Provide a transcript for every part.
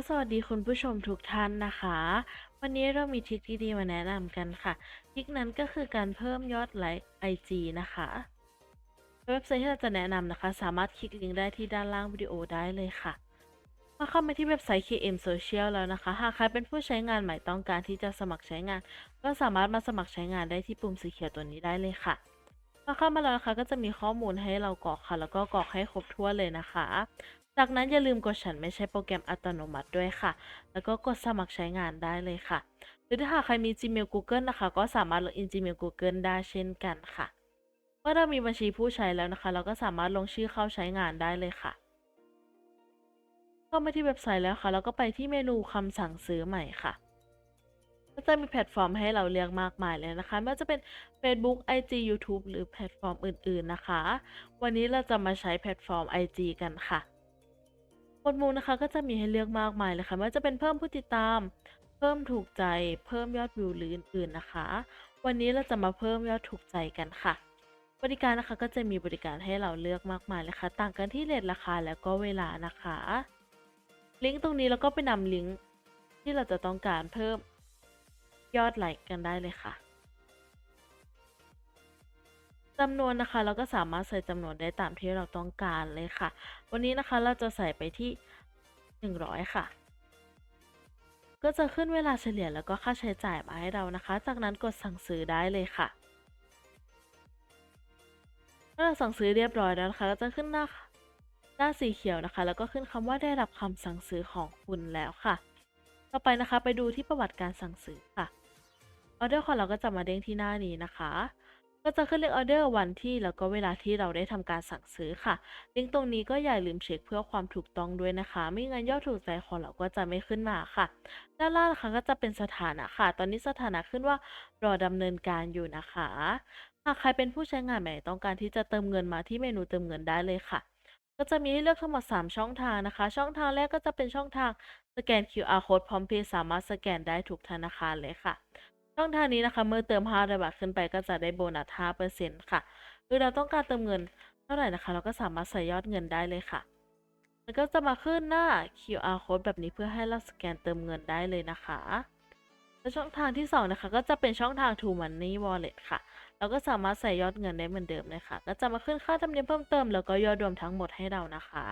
ก็สวัสดีคุณผู้ชมทุกท่านนะคะ วันนี้เรามีทริคดีๆมาแนะนำกันค่ะทริคนั้นก็คือการเพิ่มยอดไลค์ IG นะคะ เว็บไซต์ที่เราจะแนะนำนะคะ สามารถคลิกลิงก์ได้ที่ด้านล่างวิดีโอได้เลยค่ะมาเข้ามาที่เว็บไซต์ KM Social แล้วนะคะ หากใครเป็นผู้ใช้งานใหม่ต้องการที่จะสมัครใช้งาน ก็สามารถมาสมัครใช้งานได้ที่ปุ่มสีเขียวตัวนี้ได้เลยค่ะพอเข้ามาแล้วนะคะก็จะมีข้อมูลให้เรากรอกค่ะ แล้วก็กรอกให้ครบถ้วนเลยนะคะ จากนั้นอย่าลืมกดฉันไม่ใช่โปรแกรมอัตโนมัติด้วยค่ะ แล้วก็กดสมัครใช้งานได้เลยค่ะ หรือถ้าหากใครมี Gmail Google นะคะ ก็สามารถลงอิน Gmail Google ได้เช่นกันค่ะ เมื่อเรามีบัญชีผู้ใช้แล้วนะคะ เราก็สามารถลงชื่อเข้าใช้งานได้เลยค่ะ เข้ามาที่เว็บไซต์แล้วค่ะ แล้วก็ไปที่เมนูคำสั่งซื้อใหม่ค่ะก็จะมีแพลตฟอร์มให้เราเลือกมากมายเลยนะคะ ไม่ว่าจะเป็น Facebook IG YouTube หรือแพลตฟอร์มอื่น ๆ นะคะ วันนี้เราจะมาใช้แพลตฟอร์ม IG กันค่ะ หมวดหมู่นะคะก็จะมีให้เลือกมากมายเลยค่ะไม่ว่าจะเป็นเพิ่มผู้ติดตาม เพิ่มถูกใจ เพิ่มยอดวิวหรืออื่นๆนะคะ วันนี้เราจะมาเพิ่มยอดถูกใจกันค่ะ บริการนะคะก็จะมีบริการให้เราเลือกมากมายเลยค่ะ ต่างกันที่เรทราคาแล้วก็เวลานะคะ ลิงก์ตรงนี้เราก็ไปนำลิงก์ที่เราจะต้องการเพิ่มยอดไลค์กันได้เลยค่ะ จำนวนนะคะ เราก็สามารถใส่จำนวนได้ตามที่เราต้องการเลยค่ะ วันนี้นะคะเราจะใส่ไปที่ 100 ค่ะ ก็จะขึ้นเวลาเฉลี่ยแล้วก็ค่าใช้จ่ายมาให้เรานะคะ จากนั้นกดสั่งซื้อได้เลยค่ะเมื่อเราสั่งซื้อเรียบร้อยแล้วนะคะก็จะขึ้นหน้าหน้าสีเขียวนะคะ แล้วก็ขึ้นคำว่าได้รับคำสั่งซื้อของคุณแล้วค่ะ ต่อไปนะคะไปดูที่ประวัติการสั่งซื้อค่ะออเดอร์ของเราก็จะมาเด้งที่หน้านี้นะคะ ก็จะขึ้นเลขออเดอร์วันที่แล้วก็เวลาที่เราได้ทำการสั่งซื้อค่ะ ลิงก์ตรงนี้ก็อย่าลืมเช็คเพื่อความถูกต้องด้วยนะคะ ไม่งั้นยอดถูกใจของเราก็จะไม่ขึ้นมาค่ะ ด้านล่างนะคะก็จะเป็นสถานะค่ะ ตอนนี้สถานะขึ้นว่ารอดำเนินการอยู่นะคะ หากใครเป็นผู้ใช้งานใหม่ต้องการที่จะเติมเงินมาที่เมนูเติมเงินได้เลยค่ะ ก็จะมีให้เลือกทั้งหมด 3 ช่องทางนะคะ ช่องทางแรกก็จะเป็นช่องทางสแกน QR code พร้อมเพย์สามารถสแกนได้ทุกธนาคารเลยค่ะ ช่องทางนี้นะคะ เมื่อเติม500บาทขึ้นไปก็จะได้โบนัส5%ค่ะหรือเราต้องการเติมเงินเท่าไหร่นะคะ เราก็สามารถใส่ยอดเงินได้เลยค่ะแล้วก็จะมาขึ้นหน้า QR code แบบนี้เพื่อให้เราสแกนเติมเงินได้เลยนะคะและช่องทางที่สองนะคะ ก็จะเป็นช่องทาง True Money Wallet ค่ะ เราก็สามารถใส่ยอดเงินได้เหมือนเดิมเลยค่ะ ก็จะมาขึ้นค่าธรรมเนียมเพิ่มเติมแล้วก็ยอดรวมทั้งหมดให้เรานะคะ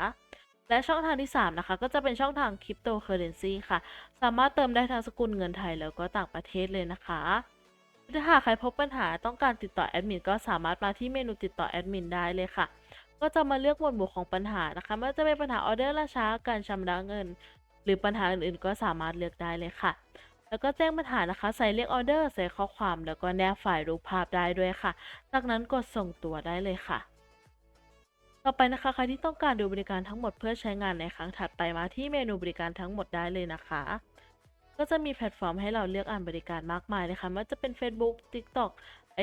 และช่องทางที่ 3 นะคะ ก็จะเป็นช่องทางคริปโตเคอเรนซีค่ะ สามารถเติมได้ทั้งสกุลเงินไทยแล้วก็ต่างประเทศเลยนะคะถ้าหากใครพบปัญหาต้องการติดต่อแอดมินก็สามารถมาที่เมนูติดต่อแอดมินได้เลยค่ะ ก็จะมาเลือกหมวดหมู่ของปัญหานะคะไม่ว่าจะเป็นปัญหาออเดอร์ล่าช้าการชำระเงิน หรือปัญหาอื่นๆ ก็สามารถเลือกได้เลยค่ะ แล้วก็แจ้งปัญหานะคะ ใส่เลขออเดอร์ใส่ข้อความ แล้วก็แนบไฟล์รูปภาพได้ด้วยค่ะ จากนั้นกดส่งตัวได้เลยค่ะ ต่อไปนะคะใครที่ต้องการดูบริการทั้งหมดเพื่อใช้งานในครั้งถัดไปมาที่เมนูบริการทั้งหมดได้เลยนะคะ ก็จะมีแพลตฟอร์มให้เราเลือกอ่านบริการมากมายเลยค่ะไม่ว่าจะเป็น Facebook TikTok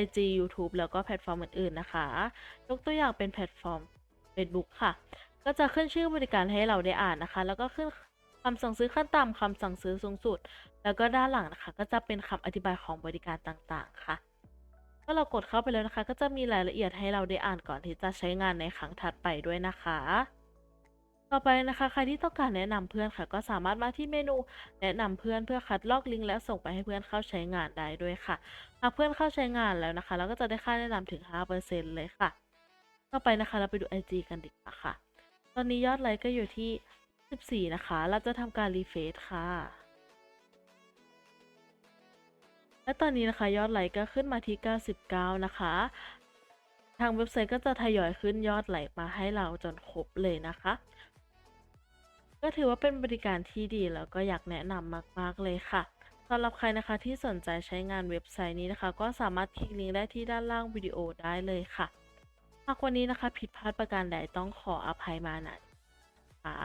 IG YouTube แล้วก็แพลตฟอร์มอื่นๆนะคะ ยกตัวอย่างเป็นแพลตฟอร์ม Facebook ค่ะ ก็จะขึ้นชื่อบริการให้เราได้อ่านนะคะ แล้วก็ขึ้นคำสั่งซื้อขั้นต่ำคำสั่งซื้อสูงสุด แล้วก็ด้านหลังนะคะ ก็จะเป็นคำอธิบายของบริการต่างๆ ค่ะ เมื่อเรากดเข้าไปแล้วนะคะ ก็จะมีรายละเอียดให้เราได้อ่านก่อนที่จะใช้งานในครั้งถัดไปด้วยนะคะ ต่อไปนะคะใครที่ต้องการแนะนำเพื่อนค่ะ ก็สามารถมาที่เมนูแนะนำเพื่อนเพื่อคัดลอกลิงก์และส่งไปให้เพื่อนเข้าใช้งานได้ด้วยค่ะ หากเพื่อนเข้าใช้งานแล้วนะคะ เราก็จะได้ค่าแนะนำถึง 5%เลยค่ะ ต่อไปนะคะเราไปดู IG กันดีกว่าค่ะ ตอนนี้ยอดไลค์ก็อยู่ที่ 14 นะคะ เราจะทำการรีเฟซค่ะ และตอนนี้นะคะยอดไหลก็ขึ้นมาที่ 99 นะคะ ทางเว็บไซต์ก็จะทยอยขึ้นยอดไหลมาให้เราจนครบเลยนะคะ ก็ถือว่าเป็นบริการที่ดีแล้วก็อยากแนะนำมาก ๆ เลยค่ะสำหรับใครนะคะที่สนใจใช้งานเว็บไซต์นี้นะคะ ก็สามารถคลิกลิงก์ได้ที่ด้านล่างวิดีโอได้เลยค่ะ หากวันนี้นะคะผิดพลาดประการใดต้องขออภัยมาณนะคะ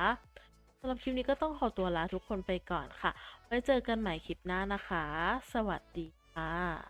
สำหรับคลิปนี้ก็ต้องขอตัวลาทุกคนไปก่อนค่ะ ไว้เจอกันใหม่คลิปหน้านะคะ สวัสดีค่ะ